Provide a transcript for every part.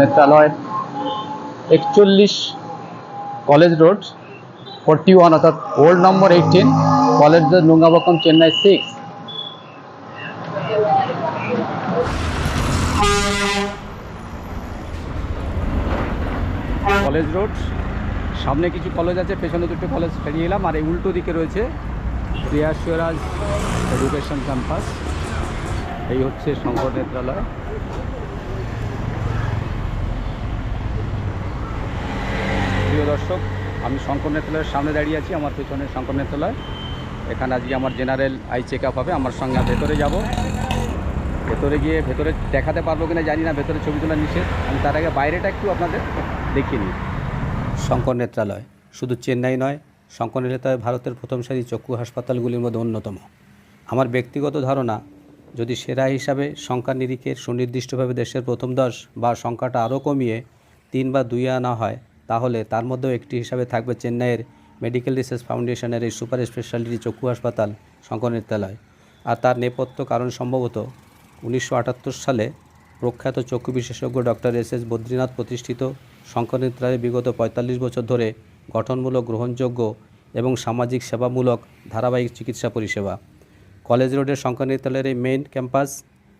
নেত্রালয়। একচল্লিশ college road, forty one অর্থাৎ old number eighteen college road Nungambakkam Chennai six college road, সামনে কিছু college আছে, পেছনে দুটো কলেজ ফেরিয়ে এলাম, আর এই উল্টো দিকে রয়েছে প্রিয়া এডুকেশন ক্যাম্পাস এই হচ্ছে শঙ্কর নেত্রালয় প্রিয় দর্শক আমি শঙ্কর নেত্রালয়ের সামনে দাঁড়িয়ে আছি, আমার পেছনে শঙ্কর নেত্রালয়। এখানে আজকে আমার জেনারেল আই চেক আপ হবে, আমার সঙ্গে ভেতরে যাব। ভেতরে গিয়ে ভেতরে দেখাতে পারব কিনা জানি না, ভেতরে ছবি তোলা নিষেধ। আমি তার আগে বাইরেটা একটু আপনাদের দেখিয়ে নিই। শঙ্কর নেত্রালয়, শুধু চেন্নাই নয়, শঙ্কর নেত্রালয় ভারতের প্রথম সারি চক্ষু হাসপাতালগুলির মধ্যে অন্যতম। আমার ব্যক্তিগত ধারণা, যদি সেরা হিসাবে সংখ্যা নিরিখের সুনির্দিষ্টভাবে দেশের প্রথম দশ বা সংখ্যাটা আরও কমিয়ে তিন বা দুই আনা হয় তাহলে তার মধ্যেও একটি হিসাবে থাকবে চেন্নাইয়ের মেডিকেল রিসার্চ ফাউন্ডেশনের এই সুপার স্পেশালিটি চক্ষু হাসপাতাল শঙ্কর নেত্রালয় আর তার নেপথ্য কারণ সম্ভবত উনিশশো আটাত্তর সালে প্রখ্যাত চক্ষু বিশেষজ্ঞ ডক্টর এস এস বদ্রীনাথ প্রতিষ্ঠিত শঙ্কর নেত্রালয়ে বিগত পঁয়তাল্লিশ বছর ধরে গঠনমূলক, গ্রহণযোগ্য এবং সামাজিক সেবামূলক ধারাবাহিক চিকিৎসা পরিষেবা। কলেজ রোডের শঙ্কর নেত্রালয়ের এই মেইন ক্যাম্পাস,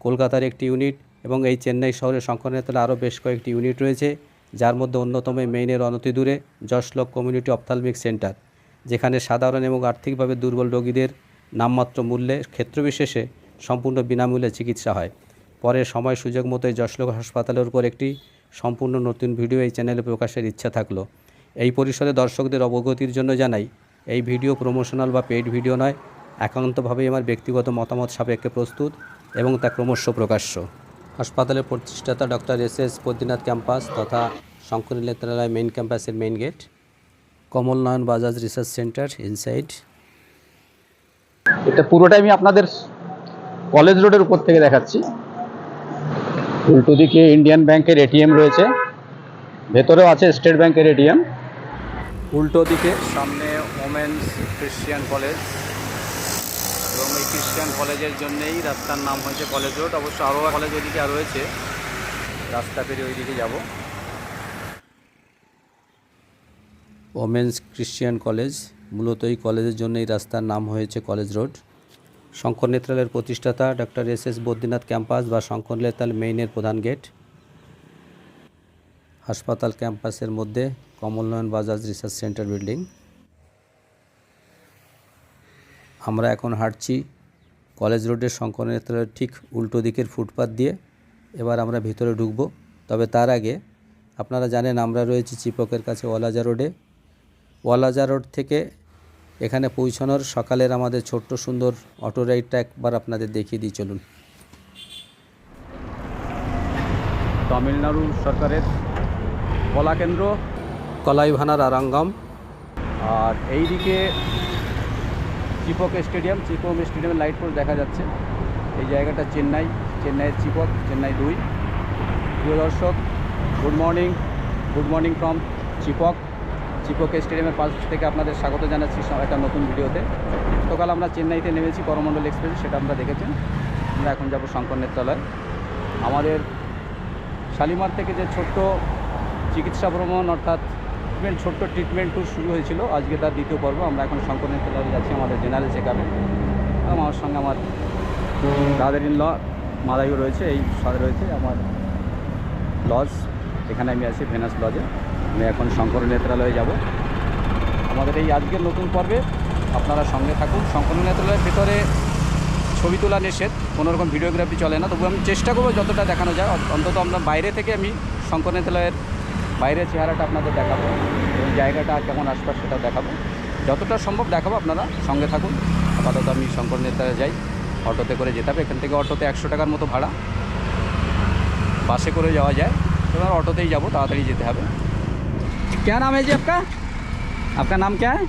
কলকাতার একটি ইউনিট এবং এই চেন্নাই শহরের শঙ্কর নেত্রালয়ে আরও বেশ কয়েকটি ইউনিট রয়েছে। যার মধ্যে অন্যতম মেইনের অনতি দূরে যশলোক কমিউনিটি অপথালমিক সেন্টার যেখানে সাধারণ এবং আর্থিকভাবে দুর্বল রোগীদের নামমাত্র মূল্যে ক্ষেত্রবিশেষে সম্পূর্ণ বিনামূল্যে চিকিৎসা হয়। পরে সময় সুযোগ মতো এই যশলোক হাসপাতালের উপর একটি সম্পূর্ণ নতুন ভিডিও এই চ্যানেলে প্রকাশের ইচ্ছা থাকল। এই পরিসরে দর্শকদের অবগতির জন্য জানাই, এই ভিডিও প্রমোশনাল বা পেইড ভিডিও নয়, একান্তভাবেই আমার ব্যক্তিগত মতামত সাপেক্ষে প্রস্তুত এবং তা ক্রমশ প্রকাশ্য। হাসপাতালের প্রতিষ্ঠাতা doctor S S Badrinath campus তথা শঙ্কর নেত্রালয় মেইন ক্যাম্পাসের main gate Kamal Nayan Bajaj research centre inside এটা পুরোটাই আমি আপনাদের কলেজ রোডের উপর থেকে দেখাচ্ছি। উল্টো দিকে ইন্ডিয়ান ব্যাংকের এটিএম রয়েছে ভেতরেও আছে স্টেট ব্যাংকের এটিএম। উল্টো দিকে সামনে ওমেন্স ক্রিশ্চিয়ান কলেজ। ক্রিশ্চিয়ান কলেজের জন্যেই রাস্তার নাম হয়েছে কলেজ রোড অবশ্য আরও কলেজ ওইদিকে আর রয়েছে। রাস্তা পেরিয়ে ওইদিকে যাব। ওমেন্স ক্রিশ্চিয়ান কলেজ মূলত এই কলেজের জন্য এই রাস্তার নাম হয়েছে কলেজ রোড শঙ্কর নেত্রালয়ের প্রতিষ্ঠাতা doctor S S Badrinath campus বা শঙ্কর নেত্রাল মেইনের প্রধান গেট হাসপাতাল ক্যাম্পাসের মধ্যে Kamalnayan Bajaj research centre building আমরা এখন হাঁটছি কলেজ রোডের শঙ্কর নেত্রালয়ের ঠিক উল্টো দিকের ফুটপাথ দিয়ে এবার আমরা ভিতরে ঢুকবো। তবে তার আগে আপনারা জানেন আমরা রয়েছি চিপকের কাছে ওয়ালাজা রোডে। ওয়ালাজা রোড থেকে এখানে পৌঁছানোর সকালের আমাদের ছোট্ট সুন্দর অটো রাইডটা একবার আপনাদের দেখিয়ে দিই চলুন। তামিলনাড়ু সরকারের কলা কেন্দ্র কলাইভানার আরাঙ্গম। আর এই দিকে চিপক স্টেডিয়াম, চিপক স্টেডিয়ামের লাইট পোস্ট দেখা যাচ্ছে। এই জায়গাটা চেন্নাই, চেন্নাইয়ের চিপক, চেন্নাই দুই। প্রিয় দর্শক good morning good morning from Chepauk. Chepauk স্টেডিয়ামের পাশ থেকে আপনাদের স্বাগত জানাচ্ছি একটা নতুন ভিডিওতে। গতকাল আমরা চেন্নাইতে নেমেছি করমণ্ডল এক্সপ্রেস, সেটা আমরা দেখেছেন। আমরা এখন যাব শঙ্কর নেত্রালয় আমাদের শালিমার থেকে যে ছোট্ট চিকিৎসা ভ্রমণ অর্থাৎ ট্রিটমেন্ট ছোট্ট ট্রিটমেন্ট ট্যুর শুরু হয়েছিল। আজকে তার দ্বিতীয় পর্ব। আমরা এখন শঙ্কর নেত্রালয়ে যাচ্ছি আমাদের জেনারেল চেক আপে আমার সঙ্গে আমার দাদার ইন ল মাদাইও রয়েছে, এই সাথে রয়েছে, আমার লজ। এখানে আমি আছি, ভেনাস লজে। আমি এখন শঙ্কর নেত্রালয়ে যাব। আমাদের এই আজকের নতুন পর্বে আপনারা সঙ্গে থাকুন। শঙ্কর নেত্রালয়ের ভেতরে ছবি তোলা নিষেধ কোনো রকম ভিডিওগ্রাফি চলে না। তবু আমি চেষ্টা করব যতটা দেখানো যায়। অন্তত আমরা বাইরে থেকে আমি শঙ্কর নেত্রালয়ের বাইরের চেহারাটা আপনাদের দেখাবো এই জায়গাটা কেমন আশপাশ সেটা দেখাবো যতটা সম্ভব দেখাবো আপনারা সঙ্গে থাকুন আপাতত আমি শঙ্কর নেত্রালয়ে যাই অটোতে করে যেতে হবে এখান থেকে অটোতে একশো টাকার মতো ভাড়া বাসে করে যাওয়া যায় এবার অটোতেই যাবো তাড়াতাড়ি যেতে হবে क्या नाम है जी आपका आपका नाम क्या है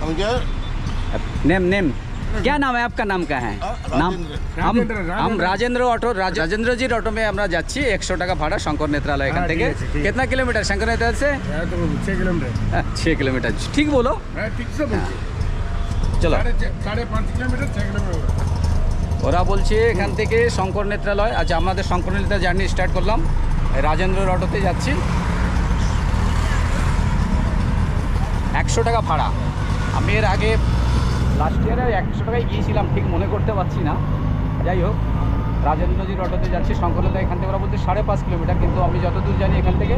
हम क्या नेम नेम क्या नाम है आपका? नाम क्या है? নাম हम राजेंद्र ऑटो राजेंद्र जी ऑटो में আমরা যাচ্ছি। একশো টাকা ভাড়া শঙ্কর নেত্রালয় এখান থেকে। कितना किलोमीटर? शंकर नेत्राल से? छः किलोमीटर छः किलोमीटर ठीक बोलो চলো। ওরা বলছে এখান থেকে শঙ্কর নেত্রালয়। আচ্ছা আমাদের শঙ্কর নেত্রা জার্নি স্টার্ট করলাম। রাজেন্দ্রর অটোতে যাচ্ছি। একশো টাকা ভাড়া। আমি এর আগে লাস্ট ইয়ারে একশো টাকায় গিয়েছিলাম, ঠিক মনে করতে পারছি না। যাই হোক রাজেন্দ্রজির অটোতে যাচ্ছি, শঙ্করদা এখান থেকে ওরা বলছে সাড়ে পাঁচ কিলোমিটার, কিন্তু আমি যতদূর জানি এখান থেকে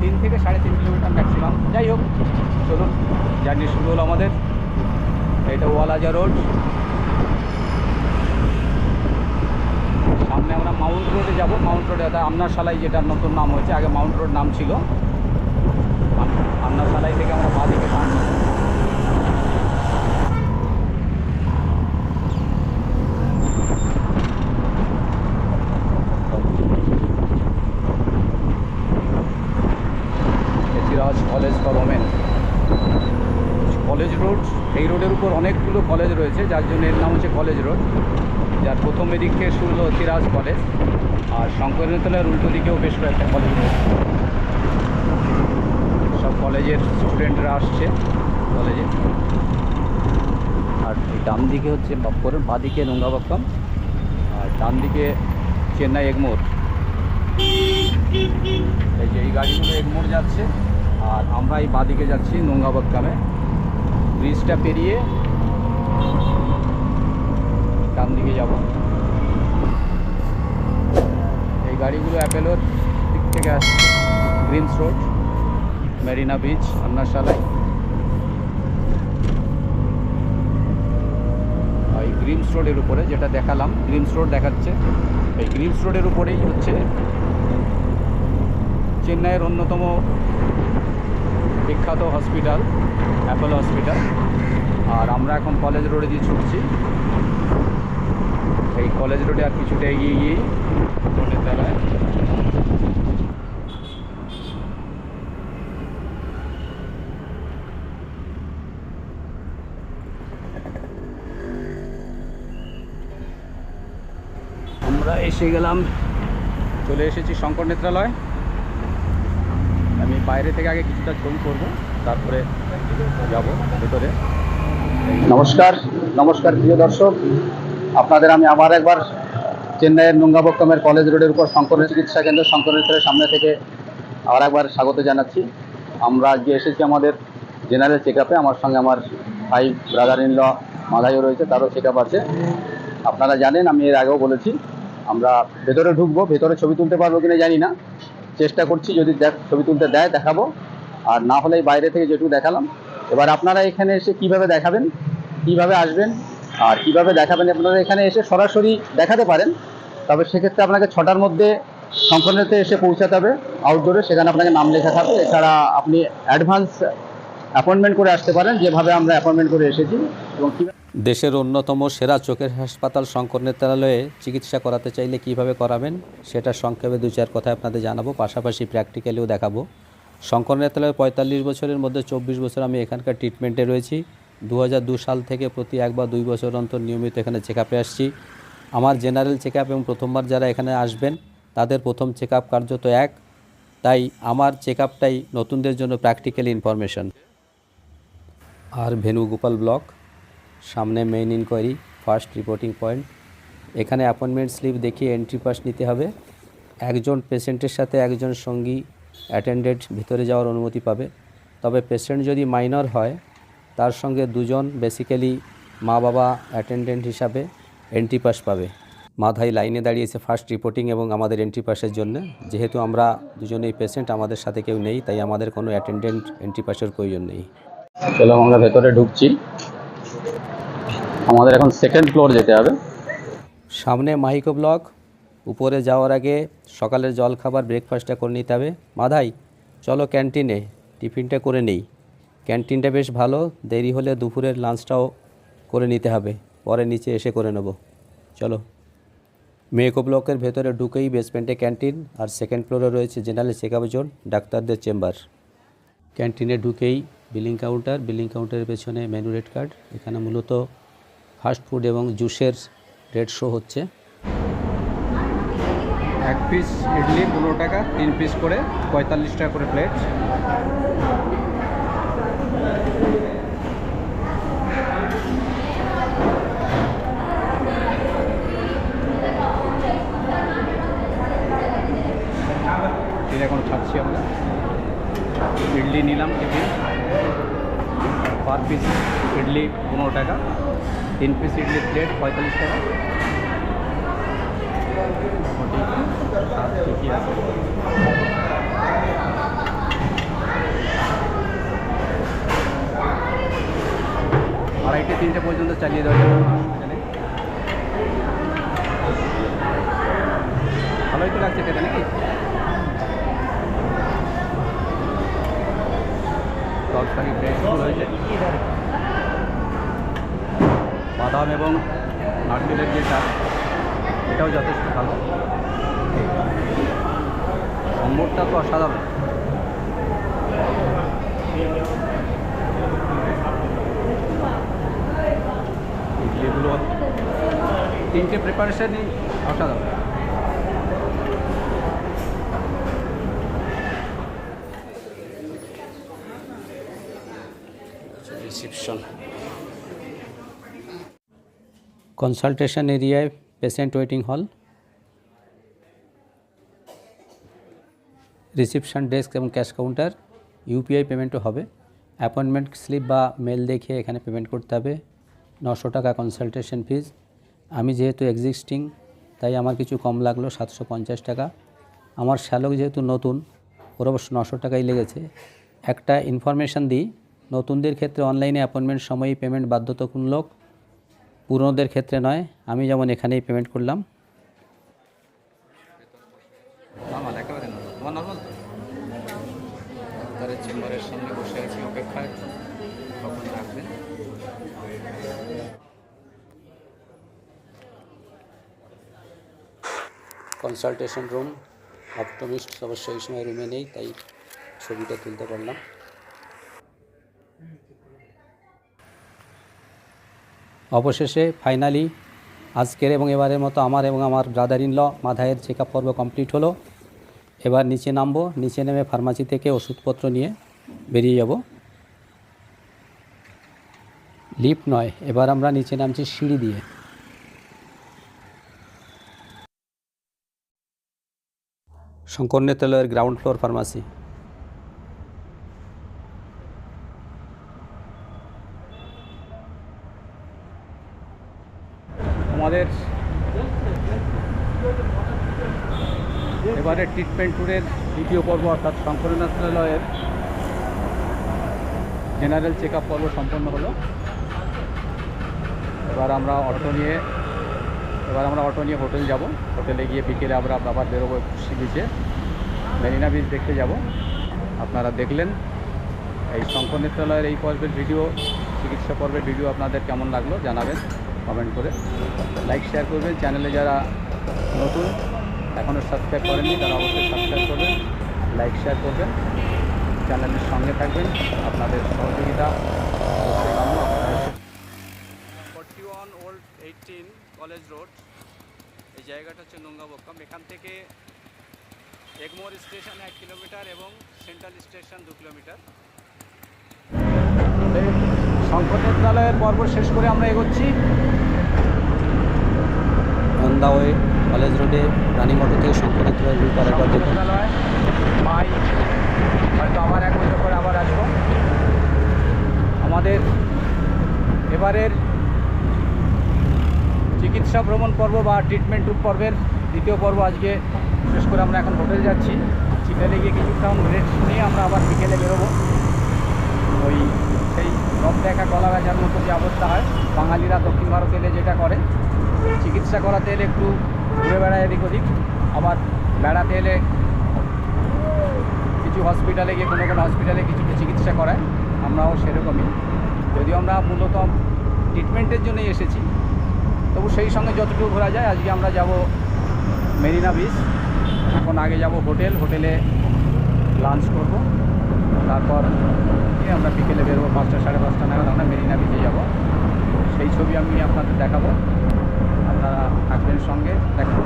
তিন থেকে সাড়ে তিন কিলোমিটার ম্যাক্সিমাম যাই হোক, চলুন, জার্নি শুরু হলো আমাদের। এটা ওয়ালাজা রোড। সামনে আমরা মাউন্ট রোডে যাব। মাউন্ট রোডে আপনার সালাই যেটা নতুন নাম হয়েছে, আগে মাউন্ট রোড নাম ছিল। আপনার সালাই থেকে আমরা বাদিকে টান নেব। Siraj college for women college road এই রোডের উপর অনেকগুলো কলেজ রয়েছে যার জন্য এর নাম হচ্ছে কলেজ রোড, যার প্রথম এদিক শুরু হলো সিরাজ কলেজ, আর শঙ্করতলার উল্টো দিকেও বেশ কয়েকটা কলেজ রয়েছে। সব কলেজের স্টুডেন্টরা আসছে কলেজে। আর ডান দিকে হচ্ছে বাপ্পরের বাদিকে নোংরাবাক্কাম আর ডান দিকে চেন্নাই এগমোর। এই যে এই গাড়িগুলো এগমোর যাচ্ছে, আর আমরা এই বাদিকে যাচ্ছি নোংরাবাক্কামে ব্রিজটা পেরিয়ে ডান দিকে যাব। এই গাড়িগুলো অ্যাপেলোর দিক থেকে আসছে। Greams road, Marina beach, Anna Salai. এই গ্রিমস রোডের উপরে যেটা দেখালাম গ্রিমস রোড দেখাচ্ছে। এই গ্রিমস রোডের উপরেই হচ্ছে চেন্নাইয়ের অন্যতম বিখ্যাত হসপিটাল, অ্যাপোলো হসপিটাল। আর আমরা এখন কলেজ রোডে দিয়ে ছুটছি। এই কলেজ রোডে আর কিছুটা এগিয়ে গিয়েই রোডের তলায় আমরা এসে গেলাম, চলে এসেছি শঙ্কর নেত্রালয়। আমি বাইরে থেকে আগে কিছুটা ছবি করব, তারপরে যাব ভেতরে। নমস্কার নমস্কার প্রিয় দর্শক। আপনাদের আমি আবার একবার চেন্নাইয়ের নুঙ্গাবক্কমের কলেজ রোডের উপর শঙ্কর চিকিৎসা কেন্দ্র শঙ্কর নেত্রের সামনে থেকে আবার একবার স্বাগত জানাচ্ছি। আমরা আজকে এসেছি আমাদের জেনারেল চেক আমার সঙ্গে আমার ভাই ব্রাদার ইন ল মাদাইও রয়েছে, তারও চেক আছে। আপনারা জানেন, আমি এর আগেও বলেছি, আমরা ভেতরে ঢুকবো, ভেতরে ছবি তুলতে পারব কিনা জানি না। চেষ্টা করছি, যদি দেখ ছবি তুলতে দেয়, দেখাবো। আর না হলে বাইরে থেকে যেটুকু দেখালাম। এবার আপনারা এখানে এসে কীভাবে দেখাবেন, কীভাবে আসবেন আর কীভাবে দেখাবেন আপনারা এখানে এসে সরাসরি দেখাতে পারেন। তবে সেক্ষেত্রে আপনাকে ছটার মধ্যে সম্পূর্ণতে এসে পৌঁছাতে হবে। আউটডোরে সেখানে আপনাকে নাম লেখা থাকবে। এছাড়া আপনি অ্যাডভান্স অ্যাপয়েন্টমেন্ট করে আসতে পারেন, যেভাবে আমরা অ্যাপয়েন্টমেন্ট করে এসেছি। এবং দেশের অন্যতম সেরা চোখের হাসপাতাল শঙ্কর নেত্রালয়ে চিকিৎসা করাতে চাইলে কীভাবে করাবেন, সেটা সংক্ষেপে দু চার কথা আপনাদের জানাব। পাশাপাশি প্র্যাকটিক্যালিও দেখাবো। শঙ্কর নেত্রালয়ে পঁয়তাল্লিশ বছরের মধ্যে চব্বিশ বছর আমি এখানকার ট্রিটমেন্টে রয়েছি। দু সাল থেকে প্রতি এক বা দুই বছর অন্তর নিয়মিত এখানে চেক আপে আসছি। আমার জেনারেল চেক আপ এবং প্রথমবার যারা এখানে আসবেন, তাদের প্রথম চেক আপ কার্যত এক। তাই আমার চেক আপটাই নতুনদের জন্য প্র্যাকটিক্যাল ইনফরমেশন আর ভেনুগোপাল ব্লক, সামনে main enquiry first reporting point এখানে অ্যাপয়েন্টমেন্ট স্লিপ দেখিয়ে এন্ট্রি পাস নিতে হবে। একজন পেশেন্টের সাথে একজন সঙ্গী অ্যাটেন্ডেন্ট ভিতরে যাওয়ার অনুমতি পাবে। তবে পেশেন্ট যদি মাইনর হয় তার সঙ্গে দুজন বেসিক্যালি মা বাবা অ্যাটেন্ডেন্ট হিসাবে এন্ট্রি পাস পাবে। মাথায় লাইনে দাঁড়িয়েছে ফার্স্ট রিপোর্টিং এবং আমাদের এন্ট্রি পাসের জন্য। যেহেতু আমরা দুজনেই পেশেন্ট আমাদের সাথে কেউ নেই তাই আমাদের কোনো অ্যাটেন্ডেন্ট এন্ট্রি পাসের প্রয়োজন নেই। চলো আমরা ভেতরে ঢুকছি। আমাদের এখন সেকেন্ড ফ্লোর যেতে হবে। সামনে মাহিকো ব্লক উপরে যাওয়ার আগে সকালের জল খাবার ব্রেকফাস্টটা করে নিতে হবে। মাধাই চলো ক্যান্টিনে টিফিনটা করে নেই। ক্যান্টিনটা বেশ ভালো। দেরি হলে দুপুরের লাঞ্চটাও করে নিতে হবে। পরে নিচে এসে করে নেব। চলো। মেকো ব্লকের ভেতরে ঢুকেই বেসমেন্টে ক্যান্টিন আর সেকেন্ড ফ্লোরে রয়েছে জেনারেল চেক আপ জোন ডাক্তারদের চেম্বার ক্যান্টিনে ঢুকেই বিলিং কাউন্টার বিলিং কাউন্টারের পেছনে মেনু রেড কার্ড এখানে মূলত ফাস্ট ফুড এবং জুসের রেড শো হচ্ছে। এক পিস ইডলি পনেরো টাকা, তিন পিস করে পঁয়তাল্লিশ টাকা করে প্লেট বাকির এখন খাচ্ছি আমরা ইডলি নিলাম টিফিন পার পিস ইডলি পনেরো টাকা তিন পিস ইডলি প্লেট পঁয়তাল্লিশ টাকা মোটামুটি আর ঠিকই আছে আড়াইটে তিনটে পর্যন্ত চালিয়ে দেওয়া যাবে এখানে ভালোই তো লাগছে খেতে নাকি তরকারি ফুল হয়েছে। বাদাম এবং নারকেলের যেটা এটাও যথেষ্ট ভালো। সম্বরটা তো অসাধারণ। তিনটে প্রিপারেশনই অসাধারণ। রিসেপশন। কনসালটেশন এরিয়ায় patient waiting hall. Reception desk এবং ক্যাশ কাউন্টার, ইউপিআই পেমেন্টও হবে। অ্যাপয়েন্টমেন্ট স্লিপ বা মেল দেখে এখানে পেমেন্ট করতে হবে। নশো টাকা কনসালটেশন ফিজ। আমি যেহেতু এক্সিস্টিং, তাই আমার কিছু কম লাগল, সাতশো পঞ্চাশ টাকা। আমার শ্যালক যেহেতু নতুন, ওর অবশ্য নশো টাকাই লেগেছে। একটা ইনফরমেশান দিই নতুনদের ক্ষেত্রে অনলাইনে অ্যাপয়েন্টমেন্ট সময়ই পেমেন্ট বাধ্যতামূলক, পুরনোদের ক্ষেত্রে নয়। আমি যেমন এখানেই পেমেন্ট করলাম। কনসালটেশন রুম অপটোমিস্ট অবশ্য এই সময় রুমে নেই, তাই ছবিটা তুলতে পারলাম। অবশেষে ফাইনালি আজকের এবং এবারের মতো আমার এবং আমার ব্রাদার ইন ল মাথায়ের চেক আপ পর্ব কমপ্লিট হলো। এবার নিচে নামবো, নিচে নেমে ফার্মাসি থেকে ওষুধপত্র নিয়ে বেরিয়ে যাব। লিফট নয়, এবার আমরা নিচে নামছি সিঁড়ি দিয়ে। শঙ্কর নেত্রালয়ের গ্রাউন্ড ফ্লোর ফার্মাসি আমাদের এবারে ট্রিটমেন্ট ট্যুরের দ্বিতীয় পর্ব অর্থাৎ শঙ্করনাথালয়ের জেনারেল চেক আপ পর্ব সম্পন্ন হলো। এবার আমরা অটো নিয়ে, এবার আমরা অটো নিয়ে হোটেল যাব। হোটেলে গিয়ে বিকেলে আমরা আবার বেরোবো সি বিচে মেরিনা বিচ দেখতে যাব। আপনারা দেখলেন এই শঙ্কর নেত্রালয়ের এই পর্বের ভিডিও চিকিৎসা পর্বের ভিডিও আপনাদের কেমন লাগল জানাবেন। কমেন্ট করে। লাইক শেয়ার করবেন চ্যানেলে যারা নতুন এখনও সাবস্ক্রাইব করেননি, তারা অবশ্যই সাবস্ক্রাইব করবেন লাইক শেয়ার করবেন। চ্যানেলের সঙ্গে থাকবেন। আপনাদের সহযোগিতা ওয়ান ওল্ড কলেজ রোড। এই জায়গাটা হচ্ছে নোংাবক্কাম এখান থেকে এগমোর স্টেশন এক কিলোমিটার এবং সেন্ট্রাল স্টেশন দু কিলোমিটার। নেত্রালয়ের পর্ব শেষ করে আমরা এগোচ্ছি। অন দা ওয়ে কলেজ রোডে রানী মোটর থেকে নেত্রালয় রুট আরেকবার দেখুন হয়তো আবার এক বছর পরে আবার আসব। আমাদের এবারের চিকিৎসা ভ্রমণ পর্ব বা ট্রিটমেন্ট ট্যুর পর্বের দ্বিতীয় পর্ব আজকে শেষ করে আমরা এখন হোটেল যাচ্ছি। চিটালে গিয়ে কিছুক্ষণ রেস্ট নিয়ে আমরা আবার বিকেলে বেরোবো। রব দেখা গলা ব্যথার মতো যে অবস্থা হয়, বাঙালিরা দক্ষিণ ভারতে এলে যেটা করে, চিকিৎসা করাতে এলে একটু ঘুরে বেড়ায় এদিক ওদিক, আবার বেড়াতে এলে কিছু হসপিটালে গিয়ে কোনো কোনো হসপিটালে কিছু চিকিৎসা করায়, আমরাও সেরকমই। যদিও আমরা মূলত ট্রিটমেন্টের জন্যই এসেছি, তবু সেই সঙ্গে যতটুকু ঘোরা যায়, আজকে আমরা যাব মেরিনা বিচ এখন আগে যাব হোটেল, হোটেলে লাঞ্চ করব। তারপর আমরা বিকেলে বেরোবো পাঁচটা সাড়ে পাঁচটা নাগাদ আমরা মেরিনা বিচে যাব। সেই ছবি আমি আপনাদের দেখাবো। আপনারা থাকবেন সঙ্গে দেখুন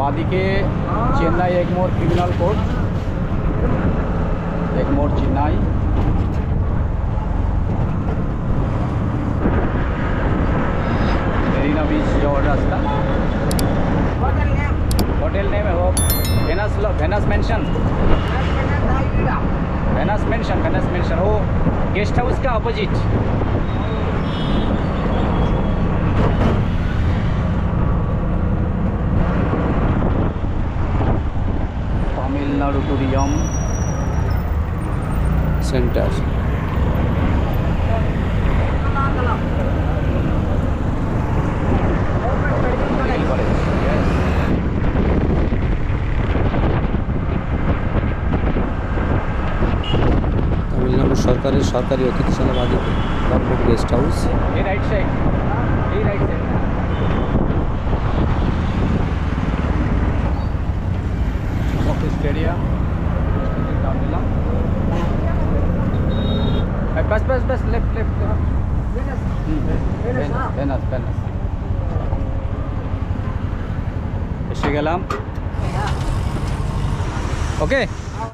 বাদিকে Chennai Egmore criminal court Egmore Chennai. Marina beach যাওয়ার রাস্তা। होटल नेम है वो। Venus Venus mansion Venus mansion Venus mansion वो गेस्ट हाउस का अपोजिट तमिलनाडु टूरिज़्म सेंटर সরকারের সরকারি অতিথিশালা বাড়িতে গভর্নমেন্ট গেস্ট হাউস ये राइट साइड ये राइट साइड ऑफिस एरिया बस बस बस लेफ्ट लेफ्ट বেনাস বেনাস এসে গেলাম ওকে